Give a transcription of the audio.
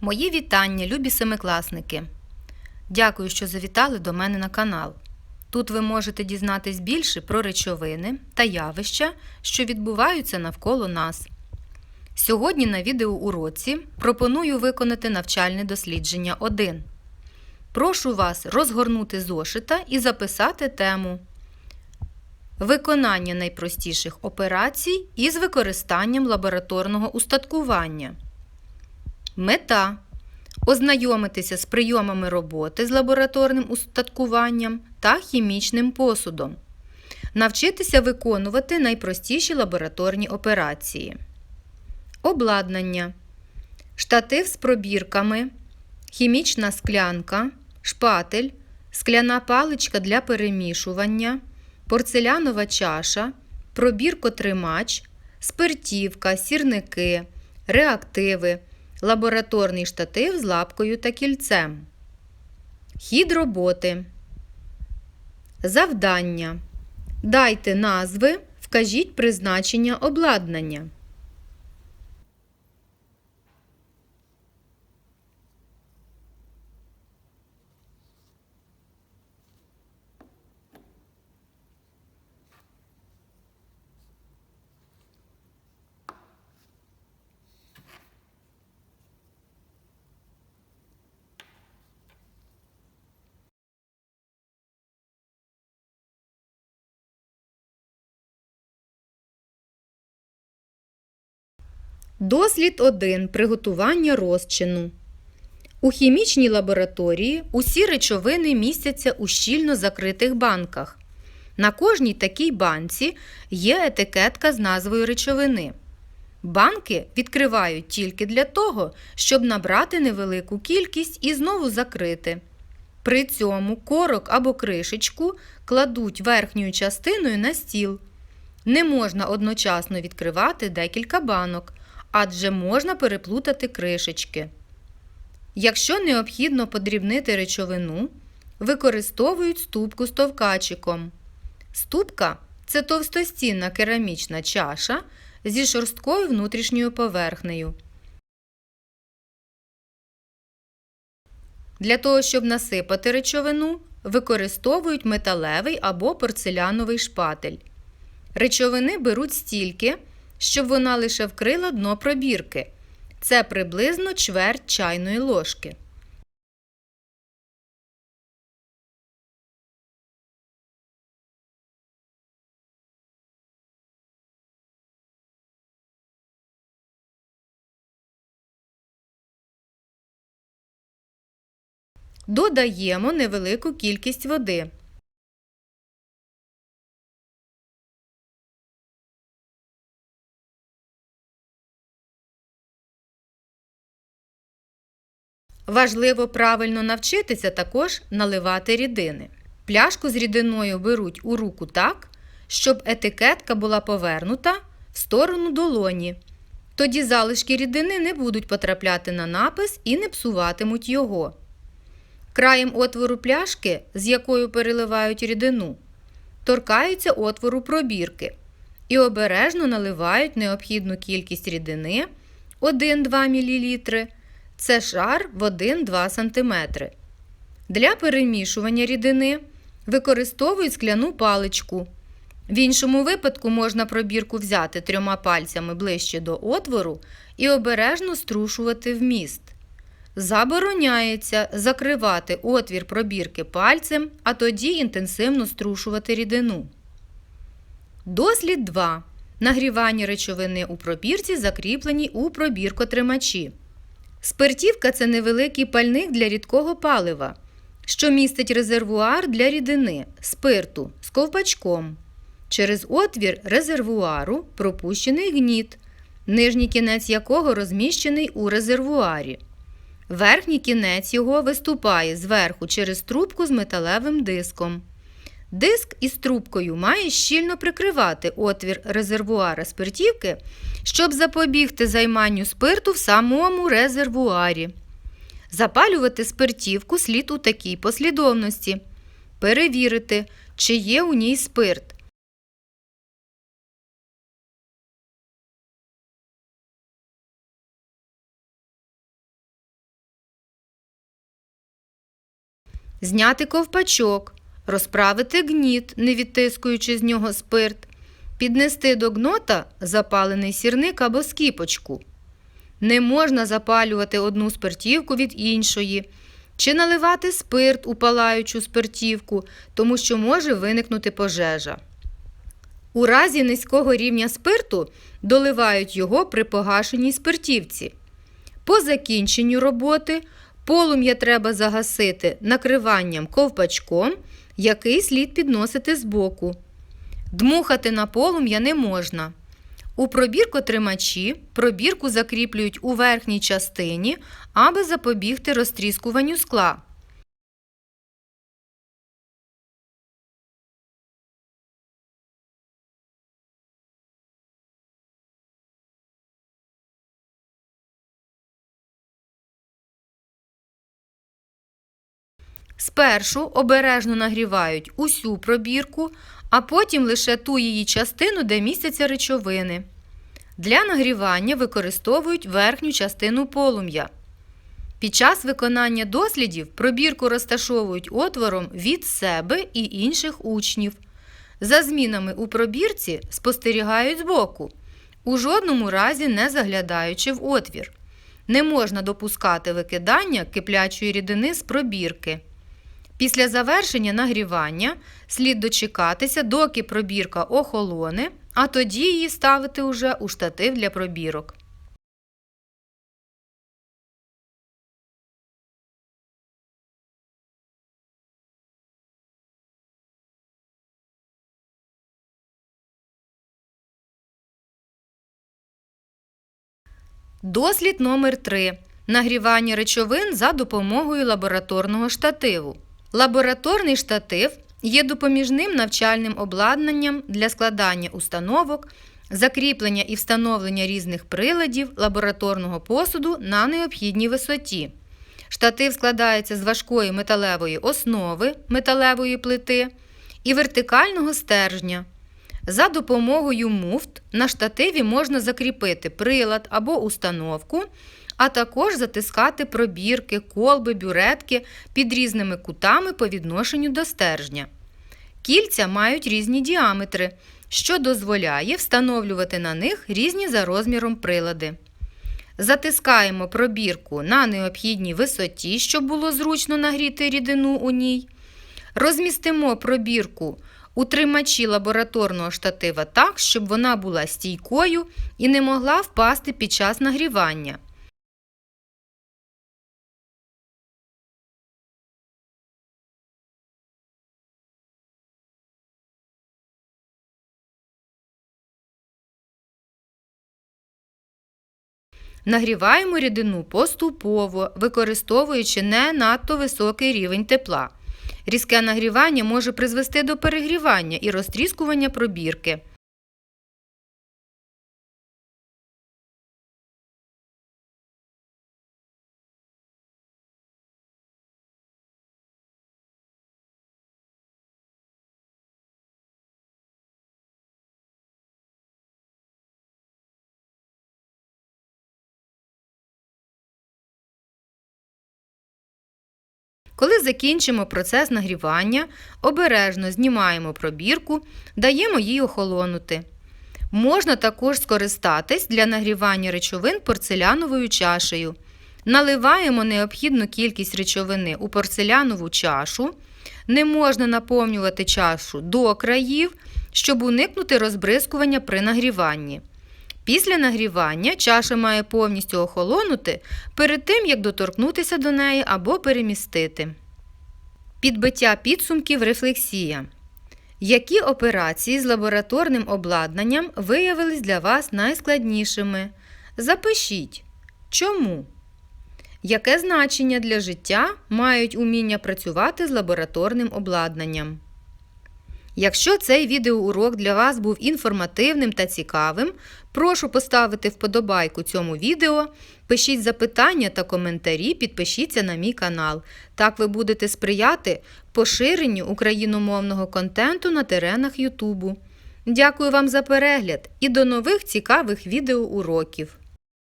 Мої вітання, любі семикласники! Дякую, що завітали до мене на канал. Тут ви можете дізнатись більше про речовини та явища, що відбуваються навколо нас. Сьогодні на відеоуроці пропоную виконати навчальне дослідження 1. Прошу вас розгорнути зошита і записати тему Виконання найпростіших операцій із використанням лабораторного устаткування. Мета ознайомитися з прийомами роботи з лабораторним устаткуванням та хімічним посудом. Навчитися виконувати найпростіші лабораторні операції. Обладнання. Штатив з пробірками, хімічна склянка, шпатель, скляна паличка для перемішування, порцелянова чаша, пробіркотримач, спиртівка, сірники, реактиви, лабораторний штатив з лапкою та кільцем. Хід роботи. Завдання. Дайте назви, вкажіть призначення обладнання. Дослід 1. Приготування розчину. У хімічній лабораторії усі речовини містяться у щільно закритих банках. На кожній такій банці є етикетка з назвою речовини. Банки відкривають тільки для того, щоб набрати невелику кількість і знову закрити. При цьому корок або кришечку кладуть верхньою частиною на стіл. Не можна одночасно відкривати декілька банок, адже можна переплутати кришечки. Якщо необхідно подрібнити речовину, використовують ступку з товкачиком. Ступка це товстостінна керамічна чаша зі шорсткою внутрішньою поверхнею. Для того, щоб насипати речовину, використовують металевий або порцеляновий шпатель. Речовини беруть стільки, щоб вона лише вкрила дно пробірки. Це приблизно чверть чайної ложки. Додаємо невелику кількість води. Важливо правильно навчитися також наливати рідини. Пляшку з рідиною беруть у руку так, щоб етикетка була повернута в сторону долоні. Тоді залишки рідини не будуть потрапляти на напис і не псуватимуть його. Краєм отвору пляшки, з якою переливають рідину, торкаються отвору пробірки і обережно наливають необхідну кількість рідини 1-2 мл. Це шар в 1-2 см. Для перемішування рідини використовують скляну паличку. В іншому випадку можна пробірку взяти трьома пальцями ближче до отвору і обережно струшувати вміст. Забороняється закривати отвір пробірки пальцем, а тоді інтенсивно струшувати рідину. Дослід 2. Нагрівання речовини у пробірці закріплені у пробіркотримачі. Спиртівка це невеликий пальник для рідкого палива, що містить резервуар для рідини, спирту з ковпачком. Через отвір резервуару пропущений гніт, нижній кінець якого розміщений у резервуарі. Верхній кінець його виступає зверху через трубку з металевим диском. Диск із трубкою має щільно прикривати отвір резервуара спиртівки, щоб запобігти займанню спирту в самому резервуарі. Запалювати спиртівку слід у такій послідовності. Перевірити, чи є у ній спирт. Зняти ковпачок розправити гніт, не відтискуючи з нього спирт, піднести до гнота запалений сірник або скіпочку. Не можна запалювати одну спиртівку від іншої, чи наливати спирт у палаючу спиртівку, тому що може виникнути пожежа. У разі низького рівня спирту доливають його при погашеній спиртівці. По закінченню роботи полум'я треба загасити накриванням ковпачком, який слід підносити збоку. Дмухати на полум'я не можна. У пробіркотримачі пробірку закріплюють у верхній частині, аби запобігти розтріскуванню скла. Спершу обережно нагрівають усю пробірку, а потім лише ту її частину, де містяться речовини. Для нагрівання використовують верхню частину полум'я. Під час виконання дослідів пробірку розташовують отвором від себе і інших учнів. За змінами у пробірці спостерігають збоку, у жодному разі не заглядаючи в отвір. Не можна допускати викидання киплячої рідини з пробірки. Після завершення нагрівання слід дочекатися, доки пробірка охолоне, а тоді її ставити уже у штатив для пробірок. Дослід номер 3 Нагрівання речовин за допомогою лабораторного штативу. Лабораторний штатив є допоміжним навчальним обладнанням для складання установок, закріплення і встановлення різних приладів лабораторного посуду на необхідній висоті. Штатив складається з важкої металевої основи металевої плити і вертикального стержня. За допомогою муфт на штативі можна закріпити прилад або установку, а також затискати пробірки, колби, бюретки під різними кутами по відношенню до стержня. Кільця мають різні діаметри, що дозволяє встановлювати на них різні за розміром прилади. Затискаємо пробірку на необхідній висоті, щоб було зручно нагріти рідину у ній. Розмістимо пробірку у тримачі лабораторного штатива так, щоб вона була стійкою і не могла впасти під час нагрівання. Нагріваємо рідину поступово, використовуючи не надто високий рівень тепла. Різке нагрівання може призвести до перегрівання і розтріскування пробірки. Коли закінчимо процес нагрівання, обережно знімаємо пробірку, даємо їй охолонути. Можна також скористатись для нагрівання речовин порцеляновою чашею. Наливаємо необхідну кількість речовини у порцелянову чашу. Не можна наповнювати чашу до країв, щоб уникнути розбризкування при нагріванні. Після нагрівання чаша має повністю охолонути перед тим, як доторкнутися до неї або перемістити. Підбиття підсумків рефлексія. Які операції з лабораторним обладнанням виявились для вас найскладнішими? Запишіть. Чому? Яке значення для життя мають уміння працювати з лабораторним обладнанням? Якщо цей відеоурок для вас був інформативним та цікавим, прошу поставити вподобайку цьому відео, пишіть запитання та коментарі, підпишіться на мій канал. Так ви будете сприяти поширенню україномовного контенту на теренах Ютубу. Дякую вам за перегляд і до нових цікавих відеоуроків!